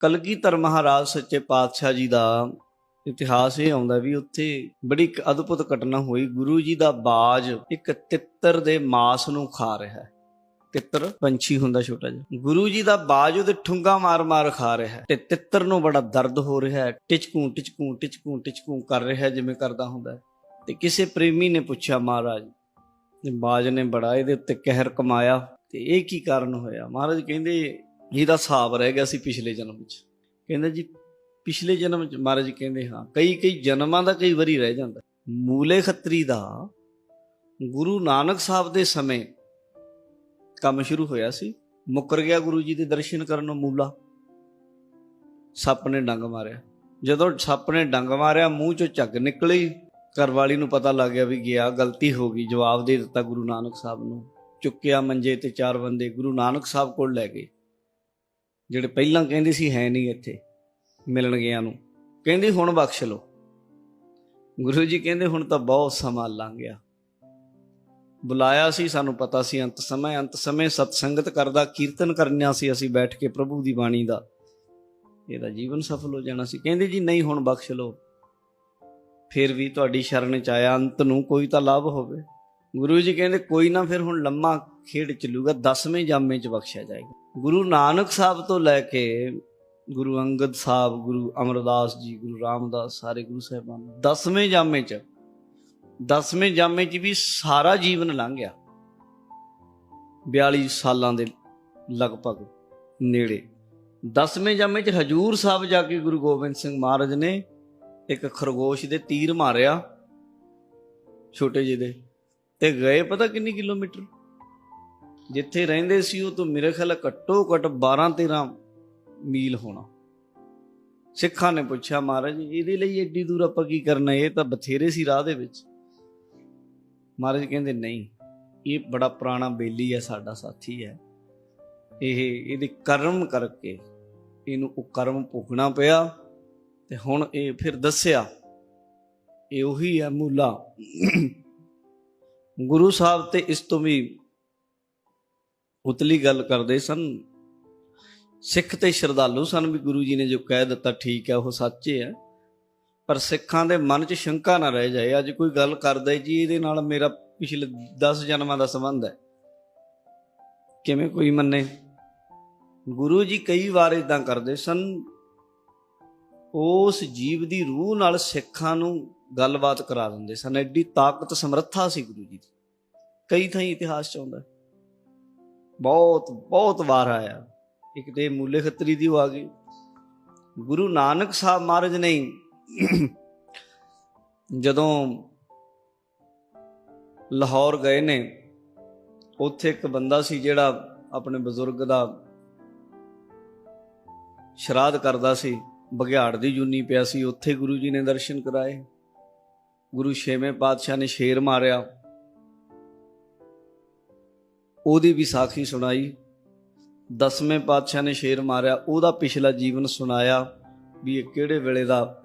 ਕਲਗੀਧਰ ਮਹਾਰਾਜ ਸੱਚੇ ਪਾਤਸ਼ਾਹ ਜੀ ਦਾ ਇਤਿਹਾਸ ਇਹ ਆਉਂਦਾ ਵੀ ਉੱਥੇ ਬੜੀ ਇੱਕ ਅਦਭੁਤ ਘਟਨਾ ਹੋਈ। ਗੁਰੂ ਜੀ ਦਾ ਬਾਜ ਇੱਕ ਤਿੱਤਰ ਦੇ ਮਾਸ ਨੂੰ ਖਾ ਰਿਹਾ ਹੈ। ਤਿੱਤਰ, ਪੰਛੀ ਹੁੰਦਾ ਛੋਟਾ ਜਿਹਾ। ਗੁਰੂ ਜੀ ਦਾ ਬਾਜ ਉਹਦੇ ਠੁੰਗਾ ਮਾਰ-ਮਾਰ ਖਾ ਰਿਹਾ ਹੈ ਤੇ ਤਿੱਤਰ ਨੂੰ ਬੜਾ ਦਰਦ ਹੋ ਰਿਹਾ ਹੈ। ਟਿਚਕੂ ਟਿਚਕੂ ਟਿਚਕੂ ਟਿਚਕੂ ਕਰ ਰਿਹਾ ਜਿਵੇਂ ਕਰਦਾ ਹੁੰਦਾ ਤੇ ਕਿਸੇ ਪ੍ਰੇਮੀ ਨੇ ਪੁੱਛਿਆ, ਮਹਾਰਾਜ ਤੇ ਬਾਜ ਨੇ ਬੜਾ ਇਹਦੇ ਉੱਤੇ ਕਹਿਰ ਕਮਾਇਆ ਤੇ ਇਹ ਕੀ ਕਾਰਨ ਹੋਇਆ? ਮਹਾਰਾਜ ਕਹਿੰਦੇ ਜਿਹਦਾ ਹਿਸਾਬ ਰਹਿ ਗਿਆ ਸੀ ਪਿਛਲੇ ਜਨਮ ਵਿੱਚ। ਕਹਿੰਦੇ ਜੀ, ਪਿਛਲੇ ਜਨਮ ਚ ਮਹਾਰਾਜ ਕਹਿੰਦੇ, ਹਾਂ, ਕਈ ਕਈ ਜਨਮਾਂ ਦਾ ਕਈ ਵਾਰੀ ਰਹਿ ਜਾਂਦਾ। ਮੂਲੇ ਖੱਤਰੀ ਦਾ ਗੁਰੂ ਨਾਨਕ ਸਾਹਿਬ ਦੇ ਸਮੇਂ ਕੰਮ ਸ਼ੁਰੂ ਹੋਇਆ ਸੀ। ਮੁੱਕਰ ਗਿਆ ਗੁਰੂ ਜੀ ਦੇ ਦਰਸ਼ਨ ਕਰਨ ਨੂੰ ਮੂਲਾ। ਸੱਪ ਨੇ ਡੰਗ ਮਾਰਿਆ। ਜਦੋਂ ਸੱਪ ਨੇ ਡੰਗ ਮਾਰਿਆ, ਮੂੰਹ ਚੋਂ ਝੱਗ ਨਿਕਲੀ। ਘਰਵਾਲੀ ਨੂੰ ਪਤਾ ਲੱਗ ਗਿਆ ਵੀ ਗਿਆ ਗਲਤੀ ਹੋ ਗਈ, ਜਵਾਬ ਦੇ ਦਿੱਤਾ ਗੁਰੂ ਨਾਨਕ ਸਾਹਿਬ ਨੂੰ। ਚੁੱਕਿਆ ਮੰਜੇ ਤੇ ਚਾਰ ਬੰਦੇ ਗੁਰੂ ਨਾਨਕ ਸਾਹਿਬ ਕੋਲ ਲੈ ਗਏ। ਜਿਹੜੇ ਪਹਿਲਾਂ ਕਹਿੰਦੇ ਸੀ ਹੈ ਨਹੀਂ ਇੱਥੇ, ਮਿਲਣ ਗਿਆ ਨੂੰ। ਕਹਿੰਦੇ ਹੁਣ ਬਖਸ਼ ਲਓ। ਗੁਰੂ ਜੀ ਕਹਿੰਦੇ ਹੁਣ ਤਾਂ ਬਹੁਤ ਸਮਾਂ ਲੰਘ ਗਿਆ ਬੁਲਾਇਆ ਸੀ, ਸਾਨੂੰ ਪਤਾ ਸੀ ਅੰਤ ਸਮੇਂ ਅੰਤ ਸਮੇਂ ਸਤ ਸੰਗਤ ਕਰਦਾ, ਕੀਰਤਨ ਕਰਨਿਆ ਸੀ ਅਸੀਂ ਬੈਠ ਕੇ ਪ੍ਰਭੂ ਦੀ ਬਾਣੀ ਦਾ। ਇਹਦਾ ਜੀਵਨ ਸਫਲ ਹੋ ਜਾਣਾ ਸੀ। ਕਹਿੰਦੇ ਜੀ, ਨਹੀਂ ਹੁਣ ਬਖਸ਼ ਲਓ। ਫਿਰ ਵੀ ਤੁਹਾਡੀ ਸ਼ਰਨ ਚ ਆਇਆ, ਅੰਤ ਨੂੰ ਕੋਈ ਤਾਂ ਲਾਭ ਹੋਵੇ। ਗੁਰੂ ਜੀ ਕਹਿੰਦੇ, ਕੋਈ ਨਾ ਫਿਰ ਹੁਣ ਲੰਮਾ ਖੇਡ ਚੱਲੂਗਾ 10ਵੇਂ ਜਾਮੇ ਚ ਬਖਸ਼ਿਆ ਜਾਏਗਾ। ਗੁਰੂ ਨਾਨਕ ਸਾਹਿਬ ਤੋਂ ਲੈ ਕੇ ਗੁਰੂ ਅੰਗਦ ਸਾਹਿਬ, ਗੁਰੂ ਅਮਰਦਾਸ ਜੀ, ਗੁਰੂ ਰਾਮਦਾਸ ਸਾਰੇ ਗੁਰੂ ਸਾਹਿਬਾਨ 10ਵੇਂ ਜਾਮੇ ਚ 10ਵੇਂ ਜਾਮੇ ਚ ਵੀ ਸਾਰਾ ਜੀਵਨ ਲੰਘ ਗਿਆ। 42 ਸਾਲਾਂ ਦੇ ਲਗਭਗ ਨੇੜੇ। 10ਵੇਂ ਜਾਮੇ ਚ ਹਜੂਰ ਸਾਹਿਬ ਜਾ ਕੇ ਗੁਰੂ ਗੋਬਿੰਦ ਸਿੰਘ ਮਹਾਰਾਜ ਨੇ ਇੱਕ ਖਰਗੋਸ਼ ਦੇ ਤੀਰ ਮਾਰਿਆ, ਛੋਟੇ ਜਿਹੇ ਦੇ। ਤੇ ਗਏ ਪਤਾ ਕਿੰਨੀ ਕਿਲੋਮੀਟਰ? ਜਿੱਥੇ ਰਹਿੰਦੇ ਸੀ ਉਹ ਤੋਂ ਮੇਰੇ ਖਿਆਲ ਘੱਟੋ ਘੱਟ 12 13 ਮੀਲ ਹੋਣਾ। ਸਿੱਖਾਂ ਨੇ ਪੁੱਛਿਆ, ਮਹਾਰਾਜ, ਇਹਦੇ ਲਈ ਏਡੀ ਦੂਰ ਆਪਾਂ ਕੀ ਕਰਨਾ? ਇਹ ਤਾਂ ਬਥੇਰੇ ਸੀ ਰਾਹ ਦੇ ਵਿੱਚ। ਮਹਾਰਾਜ ਕਹਿੰਦੇ, ਨਹੀਂ, ਇਹ ਬੜਾ ਪੁਰਾਣਾ ਬੇਲੀ ਹੈ ਸਾਡਾ ਸਾਥੀ ਹੈ। ਇਹ, ਇਹਦੇ ਕਰਮ ਕਰਕੇ ਇਹਨੂੰ ਉਹ ਕਰਮ ਭੋਗਣਾ ਪਿਆ ਤੇ ਹੁਣ ਇਹ ਫਿਰ ਦੱਸਿਆ, ਇਹ ਉਹੀ ਹੈ ਮੂਲਾ। ਗੁਰੂ ਸਾਹਿਬ ਤੇ ਇਸ ਤੋਂ ਵੀ ਉਤਲੀ ਗੱਲ ਕਰਦੇ ਸਨ। ਸਿੱਖ ਤੇ ਸ਼ਰਧਾਲੂ ਸਨ ਵੀ ਗੁਰੂ ਜੀ ਨੇ ਜੋ ਕਹਿ ਦਿੱਤਾ ਠੀਕ ਹੈ, ਉਹ ਸੱਚੇ ਹੈ ਪਰ ਸਿੱਖਾਂ ਦੇ ਮਨ 'ਚ ਸ਼ੰਕਾ ਨਾ ਰਹਿ ਜਾਏ। ਅੱਜ ਕੋਈ ਗੱਲ ਕਰਦਾ ਜੀ, ਇਹਦੇ ਨਾਲ ਮੇਰਾ ਪਿਛਲੇ 10 ਜਨਮਾਂ ਦਾ ਸੰਬੰਧ ਹੈ। ਕਿਵੇਂ ਕੋਈ ਮੰਨੇ? ਗੁਰੂ ਜੀ ਕਈ ਵਾਰ ਇਦਾਂ ਕਰਦੇ ਸਨ, ਉਸ ਜੀਵ ਦੀ ਰੂਹ ਨਾਲ ਸਿੱਖਾਂ ਨੂੰ ਗੱਲਬਾਤ ਕਰਾ ਦਿੰਦੇ ਸਨ। ਐਡੀ ਤਾਕਤ ਸਮਰੱਥਾ ਸੀ ਗੁਰੂ ਜੀ ਦੀ। ਕਈ ਥਾਂ ਇਤਿਹਾਸ ਚ ਆਉਂਦਾ ਬਹੁਤ ਬਹੁਤ ਵਾਰ ਆਇਆ। ਇੱਕ ਤੇ ਮੂਲੇ ਖੱਤਰੀ ਦੀ ਉਹ ਆ ਗਈ। ਗੁਰੂ ਨਾਨਕ ਸਾਹਿਬ ਮਹਾਰਾਜ ਨੇ ਜਦੋਂ ਲਾਹੌਰ ਗਏ ਨੇ, ਉੱਥੇ ਇੱਕ ਬੰਦਾ ਸੀ ਜਿਹੜਾ ਆਪਣੇ ਬਜ਼ੁਰਗ ਦਾ ਸ਼ਰਾਧ ਕਰਦਾ ਸੀ। ਬਘਿਆੜ ਦੀ ਜੁਨੀ ਪਿਆ ਸੀ। ਉੱਥੇ ਗੁਰੂ ਜੀ ਨੇ ਦਰਸ਼ਨ ਕਰਾਏ। ਗੁਰੂ ਛੇਵੇਂ ਪਾਤਸ਼ਾਹ ਨੇ ਸ਼ੇਰ ਮਾਰਿਆ। ਉਹਦੀ ਵੀ ਸਾਖੀ ਸੁਣਾਈ। ਦਸਵੇਂ ਪਾਤਸ਼ਾਹ ਨੇ ਸ਼ੇਰ ਮਾਰਿਆ। ਉਹਦਾ ਪਿਛਲਾ ਜੀਵਨ ਸੁਣਾਇਆ ਵੀ ਇਹ ਕਿਹੜੇ ਵੇਲੇ ਦਾ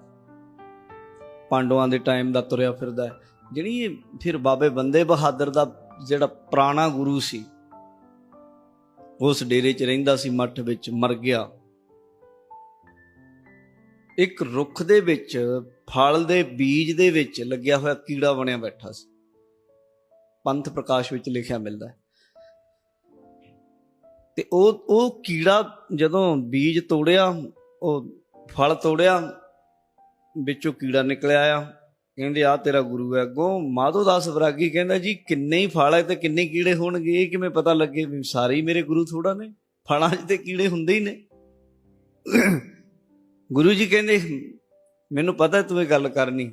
ਪਾਂਡਵਾਂ ਦੇ ਟਾਈਮ ਦਾ ਤੁਰਿਆ ਫਿਰਦਾ ਹੈ। ਜਿਹੜੀ ਫਿਰ ਬਾਬੇ ਬੰਦੇ ਬਹਾਦਰ ਦਾ ਜਿਹੜਾ ਪੁਰਾਣਾ ਗੁਰੂ ਸੀ, ਉਸ ਡੇਰੇ 'ਚ ਰਹਿੰਦਾ ਸੀ, ਮੱਠ ਵਿੱਚ ਮਰ ਗਿਆ। ਇੱਕ ਰੁੱਖ ਦੇ ਵਿੱਚ, ਫਲ ਦੇ ਬੀਜ ਦੇ ਵਿੱਚ ਲੱਗਿਆ ਹੋਇਆ ਕੀੜਾ ਬਣਿਆ ਬੈਠਾ ਸੀ। ਪੰਥ ਪ੍ਰਕਾਸ਼ ਵਿੱਚ ਲਿਖਿਆ ਮਿਲਦਾ ਹੈ। ਤੇ ਉਹ ਉਹ ਕੀੜਾ ਜਦੋਂ ਬੀਜ ਤੋੜਿਆ, ਉਹ ਫਲ ਤੋੜਿਆ, ਵਿੱਚੋਂ ਕੀੜਾ ਨਿਕਲਿਆ ਆ। ਕਹਿੰਦੇ ਆ ਤੇਰਾ ਗੁਰੂ ਹੈ। ਅੱਗੋਂ ਮਾਧੋ ਦਾਸ ਵਰਾਗੀ ਕਹਿੰਦਾ, ਜੀ, ਕਿੰਨੇ ਹੀ ਫਲ ਹੈ ਤੇ ਕਿੰਨੇ ਕੀੜੇ ਹੋਣਗੇ? ਇਹ ਕਿਵੇਂ ਪਤਾ ਲੱਗੇ ਵੀ ਸਾਰੇ ਹੀ ਮੇਰੇ ਗੁਰੂ ਥੋੜਾ ਨੇ? ਫਲਾਂ 'ਚ ਤੇ ਕੀੜੇ ਹੁੰਦੇ ਹੀ ਨੇ। ਗੁਰੂ ਜੀ ਕਹਿੰਦੇ, ਮੈਨੂੰ ਪਤਾ ਤੂੰ ਇਹ ਗੱਲ ਕਰਨੀ।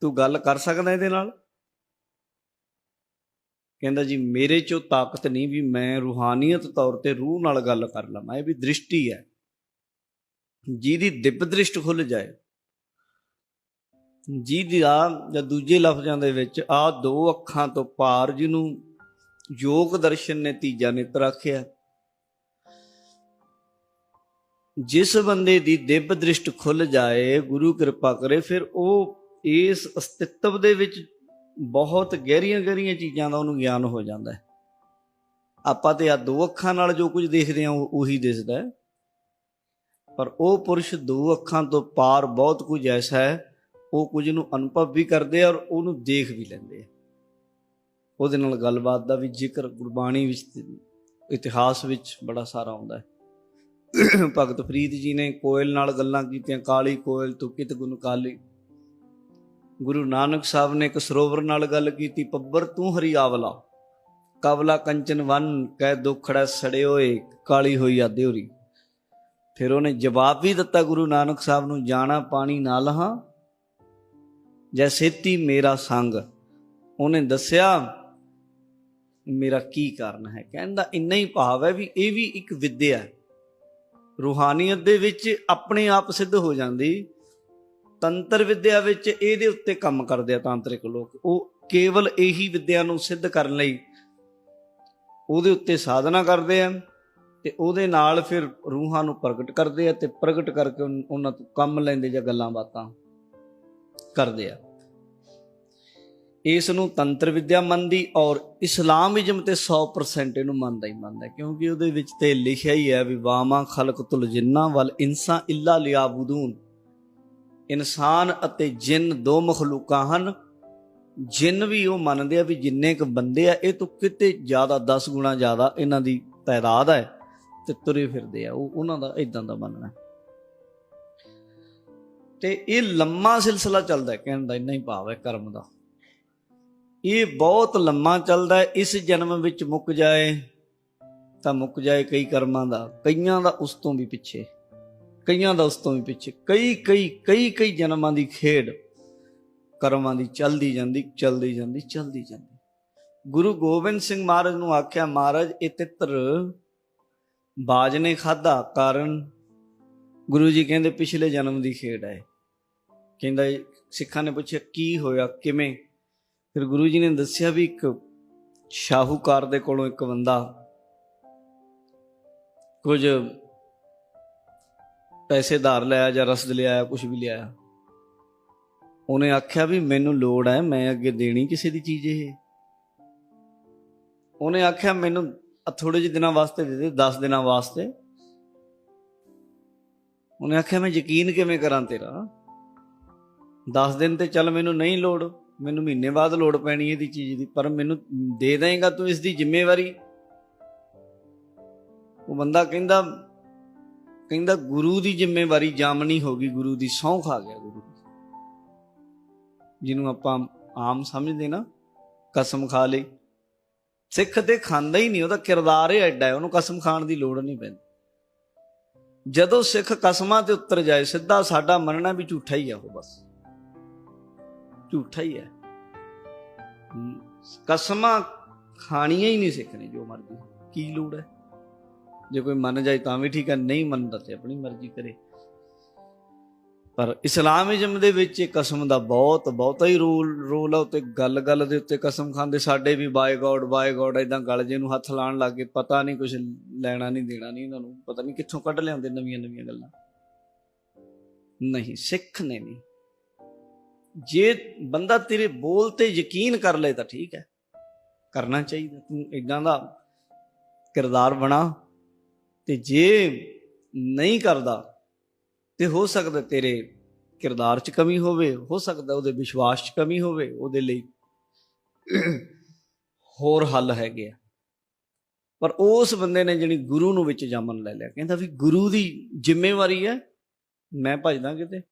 ਤੂੰ ਗੱਲ ਕਰ ਸਕਦਾ ਇਹਦੇ ਨਾਲ? ਕਹਿੰਦਾ ਜੀ, ਮੇਰੇ ਚੋਂ ਤਾਕਤ ਨਹੀਂ ਵੀ ਮੈਂ ਰੂਹਾਨੀਅਤ ਤੌਰ ਤੇ ਰੂਹ ਨਾਲ ਗੱਲ ਕਰ ਲਵਾਂ ਇਹ ਵੀ ਦ੍ਰਿਸ਼ਟੀ ਹੈ। ਜਿਹਦੀ ਦਿਵ ਦ੍ਰਿਸ਼ਟ ਖੁੱਲ ਜਾਏ, ਜਿਹਦੀ ਆ ਜਾਂ ਦੂਜੇ ਲਫ਼ਜ਼ਾਂ ਦੇ ਵਿੱਚ ਆ ਦੋ ਅੱਖਾਂ ਤੋਂ ਪਾਰ ਜਿਹਨੂੰ ਯੋਗ ਦਰਸ਼ਨ ਨੇ ਤੀਜਾ ਨੇਤਰ ਆਖਿਆ। ਜਿਸ ਬੰਦੇ ਦੀ ਦਿਵ ਦ੍ਰਿਸ਼ਟ ਖੁੱਲ ਜਾਏ, ਗੁਰੂ ਕਿਰਪਾ ਕਰੇ, ਫਿਰ ਉਹ ਇਸ ਅਸਤਿਤਵ ਦੇ ਵਿੱਚ ਬਹੁਤ ਗਹਿਰੀਆਂ ਗਹਿਰੀਆਂ ਚੀਜ਼ਾਂ ਦਾ ਉਹਨੂੰ ਗਿਆਨ ਹੋ ਜਾਂਦਾ ਹੈ। ਆਪਾਂ ਤੇ ਆ ਦੋ ਅੱਖਾਂ ਨਾਲ ਜੋ ਕੁਝ ਦੇਖਦੇ ਆ ਉਹੀ ਦਿਸਦਾ ਹੈ। ਪਰ ਉਹ ਪੁਰਸ਼ ਦੋ ਅੱਖਾਂ ਤੋਂ ਪਾਰ ਬਹੁਤ ਕੁਝ ਐਸਾ ਹੈ, ਉਹ ਕੁਝ ਨੂੰ ਅਨੁਭਵ ਵੀ ਕਰਦੇ ਔਰ ਉਹਨੂੰ ਦੇਖ ਵੀ ਲੈਂਦੇ ਆ। ਉਹਦੇ ਨਾਲ ਗੱਲਬਾਤ ਦਾ ਵੀ ਜ਼ਿਕਰ, ਗੁਰਬਾਣੀ ਵਿੱਚ ਇਤਿਹਾਸ ਵਿੱਚ ਬੜਾ ਸਾਰਾ ਆਉਂਦਾ ਹੈ। ਭਗਤ ਫਰੀਦ ਜੀ ਨੇ ਕੋਇਲ ਨਾਲ ਗੱਲਾਂ ਕੀਤੀਆਂ, ਕਾਲੀ ਕੋਇਲ ਤੂੰ ਕਿਤ ਗੁਣ ਕਾਲੀ। ਗੁਰੂ ਨਾਨਕ ਸਾਹਿਬ ਨੇ ਇੱਕ ਸਰੋਵਰ ਨਾਲ ਗੱਲ ਕੀਤੀ, ਪੱਬਰ ਤੂੰ ਹਰੀ ਆਵਲਾ, ਕਵਲਾ ਕੰਚਨ ਵਨ, ਕਹਿ ਦੁਖੜਾ ਸੜੇ ਹੋਏ ਕਾਲੀ ਹੋਈ ਆਦੇ ਹੋਰੀ ਫਿਰ ਉਹਨੇ ਜਵਾਬ ਵੀ ਦਿੱਤਾ ਗੁਰੂ ਨਾਨਕ ਸਾਹਿਬ ਨੂੰ, ਜਾਣਾ ਪਾਣੀ ਨਾਲ ਹਾਂ, ਜੈ ਸੇਤੀ ਮੇਰਾ ਸੰਗ। ਉਹਨੇ ਦੱਸਿਆ, ਮੇਰਾ ਕੀ ਕਾਰਨ ਹੈ? ਕਹਿੰਦਾ ਇੰਨਾ ਹੀ ਭਾਵ ਹੈ ਵੀ ਇਹ ਵੀ ਇੱਕ ਵਿਦਿਆ ਹੈ। ਰੂਹਾਨੀਅਤ ਦੇ ਵਿੱਚ ਆਪਣੇ ਆਪ ਸਿੱਧ ਹੋ ਜਾਂਦੀ ਤੰਤਰ ਵਿਦਿਆ ਵਿੱਚ ਇਹਦੇ ਉੱਤੇ ਕੰਮ ਕਰਦੇ ਆ ਤਾਂਤਰਿਕ ਲੋਕ। ਉਹ ਕੇਵਲ ਇਹੀ ਵਿਦਿਆ ਨੂੰ ਸਿੱਧ ਕਰਨ ਲਈ ਉਹਦੇ ਉੱਤੇ ਸਾਧਨਾ ਕਰਦੇ ਆ ਤੇ ਉਹਦੇ ਨਾਲ ਫਿਰ ਰੂਹਾਂ ਨੂੰ ਪ੍ਰਗਟ ਕਰਦੇ ਆ ਤੇ ਪ੍ਰਗਟ ਕਰਕੇ ਉਹਨਾਂ ਤੋਂ ਕੰਮ ਲੈਂਦੇ ਜਾਂ ਗੱਲਾਂ ਬਾਤਾਂ ਕਰਦੇ ਆ। ਇਸ ਨੂੰ ਤੰਤਰ ਵਿਦਿਆ ਮੰਨਦੀ ਔਰ ਇਸਲਾਮਿਜ਼ਮ ਤੇ 100% ਇਹਨੂੰ ਮੰਨਦਾ ਹੀ ਮੰਨਦਾ ਕਿਉਂਕਿ ਉਹਦੇ ਵਿੱਚ ਤੇ ਲਿਖਿਆ ਹੀ ਹੈ ਵੀ ਵਾਮਾ ਖਲਕਤੁਲ ਜਿੰਨਾ ਵਲ ਇਨਸਾ ਇੱਲਾ ਲਿਆਬੁਦੂਨ। ਇਨਸਾਨ ਅਤੇ ਜਿੰਨ ਦੋ ਮਖਲੂਕਾਂ ਹਨ। ਜਿੰਨ ਵੀ ਉਹ ਮੰਨਦੇ ਆ ਵੀ ਜਿੰਨੇ ਕ ਬੰਦੇ ਆ, ਇਹ ਤੋਂ ਕਿਤੇ ਜ਼ਿਆਦਾ 10 ਗੁਣਾ ਜ਼ਿਆਦਾ ਇਹਨਾਂ ਦੀ ਤਾਦਾਦ ਹੈ ਤੇ ਤੁਰੇ ਫਿਰਦੇ ਆ। ਉਹ ਉਹਨਾਂ ਦਾ ਇਦਾਂ ਦਾ ਮੰਨਣਾ। ਤੇ ਇਹ ਲੰਮਾ ਸਿਲਸਿਲਾ ਚੱਲਦਾ ਕਹਿਣ ਦਾ ਇੰਨਾ ਹੀ ਭਾਵ ਹੈ ਕਰਮ ਦਾ। ਇਹ ਬਹੁਤ ਲੰਮਾ ਚੱਲਦਾ ਇਸ ਜਨਮ ਵਿੱਚ ਮੁੱਕ ਜਾਏ ਤਾਂ ਮੁੱਕ ਜਾਏ ਕਈ ਕਰਮਾਂ ਦਾ, ਕਈਆਂ ਦਾ ਉਸ ਤੋਂ ਵੀ ਪਿੱਛੇ। ਕਈਆਂ ਦਾ ਉਸ ਤੋਂ ਵੀ ਪਿੱਛੇ। ਕਈ ਕਈ ਕਈ ਕਈ ਜਨਮਾਂ ਦੀ ਖੇਡ ਕਰਮਾਂ ਦੀ ਚੱਲਦੀ ਜਾਂਦੀ ਚੱਲਦੀ ਜਾਂਦੀ ਚੱਲਦੀ ਜਾਂਦੀ। ਗੁਰੂ ਗੋਬਿੰਦ ਸਿੰਘ ਮਹਾਰਾਜ ਨੂੰ ਆਖਿਆ, ਮਹਾਰਾਜ, ਇਹ ਤਿੱਤਰ ਬਾਜ ਨੇ ਖਾਦਾ ਕਾਰਨ ਗੁਰੂ ਜੀ ਕਹਿੰਦੇ ਪਿਛਲੇ ਜਨਮ ਦੀ ਖੇਡ ਹੈ। ਕਹਿੰਦਾ ਸਿੱਖਾਂ ਨੇ ਪੁੱਛਿਆ, ਕੀ ਹੋਇਆ, ਕਿਵੇਂ? ਫਿਰ ਗੁਰੂ ਜੀ ਨੇ ਦੱਸਿਆ ਵੀ ਇੱਕ ਸ਼ਾਹੂਕਾਰ ਦੇ ਕੋਲੋਂ ਇੱਕ ਬੰਦਾ ਕੁਝ ਪੈਸੇ ਧਾਰ ਲਿਆ ਜਾਂ ਰਸਦ ਲਿਆਇਆ ਕੁਝ ਵੀ ਲਿਆਇਆ ਉਹਨੇ ਆਖਿਆ ਵੀ ਮੈਨੂੰ ਲੋੜ ਹੈ, ਮੈਂ ਅੱਗੇ ਦੇਣੀ ਕਿਸੇ ਦੀ ਚੀਜ਼ ਇਹ। ਉਹਨੇ ਆਖਿਆ ਮੈਨੂੰ ਥੋੜੇ ਜਿਹੇ ਦਿਨਾਂ ਵਾਸਤੇ ਦੇ ਦੇ 10 ਦਿਨਾਂ ਵਾਸਤੇ। ਉਹਨੇ ਆਖਿਆ ਮੈਂ ਯਕੀਨ ਕਿਵੇਂ ਕਰਾਂ ਤੇਰਾ? 10 ਦਿਨ ਤੇ ਚੱਲ ਮੈਨੂੰ ਨਹੀਂ ਲੋੜ, ਮੈਨੂੰ ਮਹੀਨੇ ਬਾਅਦ ਲੋੜ ਪੈਣੀ ਇਹਦੀ ਚੀਜ਼ ਦੀ, ਪਰ ਮੈਨੂੰ ਦੇ ਦੇਂਗਾ ਤੂੰ ਇਸ ਦੀ ਜ਼ਿੰਮੇਵਾਰੀ। ਉਹ ਬੰਦਾ ਕਹਿੰਦਾ ਕਹਿੰਦਾ ਗੁਰੂ ਦੀ ਜ਼ਿੰਮੇਵਾਰੀ ਜਾਮਣੀ ਹੋ ਗਈ, ਗੁਰੂ ਦੀ ਸਹੁੰ ਖਾ ਗਿਆ ਗੁਰੂ। ਜਿਹਨੂੰ ਆਪਾਂ ਆਮ ਸਮਝਦੇ ਨਾ, ਕਸਮ ਖਾ ਲਈ ਸਿੱਖ ਤੇ ਖਾਂਦਾ ਹੀ ਨਹੀਂ, ਉਹਦਾ ਕਿਰਦਾਰ ਹੀ ਐਡਾ ਹੈ, ਉਹਨੂੰ ਕਸਮ ਖਾਣ ਦੀ ਲੋੜ ਨਹੀਂ ਪੈਂਦੀ। ਜਦੋਂ ਸਿੱਖ ਕਸਮਾਂ ਤੇ ਉੱਤਰ ਜਾਏ, ਸਿੱਧਾ ਸਾਡਾ ਮੰਨਣਾ ਵੀ ਝੂਠਾ ਹੀ ਆ ਉਹ ਬਸ। ਝੂਠਾ ਹੀ ਹੈ। ਕਸਮਾਂ ਖਾਣੀਆਂ ਹੀ ਨਹੀਂ ਸਿੱਖਣੇ ਜੋ ਮਰਜ਼ੀ ਕੀ ਲੋੜ ਹੈ? ਜੇ ਕੋਈ ਮੰਨ ਜਾਏ ਤਾਂ ਵੀ ਠੀਕ ਹੈ ਨਹੀਂ ਮੰਨਦਾ ਤੇ ਆਪਣੀ ਮਰਜ਼ੀ ਕਰੇ। ਪਰ ਇਸਲਾਮਿਜ਼ਮ ਦੇ ਵਿੱਚ ਇਹ ਕਸਮ ਦਾ ਬਹੁਤ, ਬਹੁਤਾ ਹੀ ਰੋਲ ਰੋਲ ਆ ਉੱਤੇ ਗੱਲ ਗੱਲ ਦੇ ਉੱਤੇ ਕਸਮ ਖਾਂਦੇ। ਸਾਡੇ ਵੀ ਬਾਏ ਗੋਡ ਬਾਏ ਗੋਡ ਇਦਾਂ ਗਲ ਜੇ ਨੂੰ ਹੱਥ ਲਾਣ ਲੱਗੇ ਪਤਾ ਨਹੀਂ ਕੁਝ ਲੈਣਾ ਨਹੀਂ, ਦੇਣਾ ਨਹੀਂ ਇਹਨਾਂ ਨੂੰ, ਪਤਾ ਨਹੀਂ ਕਿੱਥੋਂ ਕੱਢ ਲਿਆਉਂਦੇ ਨਵੀਆਂ ਨਵੀਆਂ ਗੱਲਾਂ। ਨਹੀਂ, ਸਿੱਖ ਨੇ ਨਹੀਂ ਜੇ ਬੰਦਾ ਤੇਰੇ ਬੋਲ ਤੇ ਯਕੀਨ ਕਰ ਲੇ ਤਾਂ ਠੀਕ ਹੈ, ਕਰਨਾ ਚਾਹੀਦਾ। ਤੂੰ ਇਦਾਂ ਦਾ ਕਿਰਦਾਰ ਬਣਾ ਤੇ ਜੇ ਨਹੀਂ ਕਰਦਾ ਤੇ ਹੋ ਸਕਦਾ ਤੇਰੇ ਕਿਰਦਾਰ 'ਚ ਕਮੀ ਹੋਵੇ, ਹੋ ਸਕਦਾ ਉਹਦੇ ਵਿਸ਼ਵਾਸ 'ਚ ਕਮੀ ਹੋਵੇ, ਉਹਦੇ ਲਈ ਹੋਰ ਹੱਲ ਹੈਗੇ ਆ। ਪਰ ਉਸ ਬੰਦੇ ਨੇ ਜਿਹੜੀ ਗੁਰੂ ਨੂੰ ਵਿੱਚ ਜਾਮਨ ਲੈ ਲਿਆ, ਕਹਿੰਦਾ ਵੀ ਗੁਰੂ ਦੀ ਜ਼ਿੰਮੇਵਾਰੀ ਹੈ, ਮੈਂ ਭਜਦਾ ਕਿਤੇ।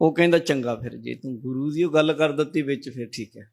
ਉਹ ਕਹਿੰਦਾ ਚੰਗਾ ਫਿਰ, ਜੇ ਤੂੰ ਗੁਰੂ ਦੀ ਉਹ ਗੱਲ ਕਰ ਦਿੱਤੀ ਵਿੱਚ, ਫਿਰ ਠੀਕ ਹੈ।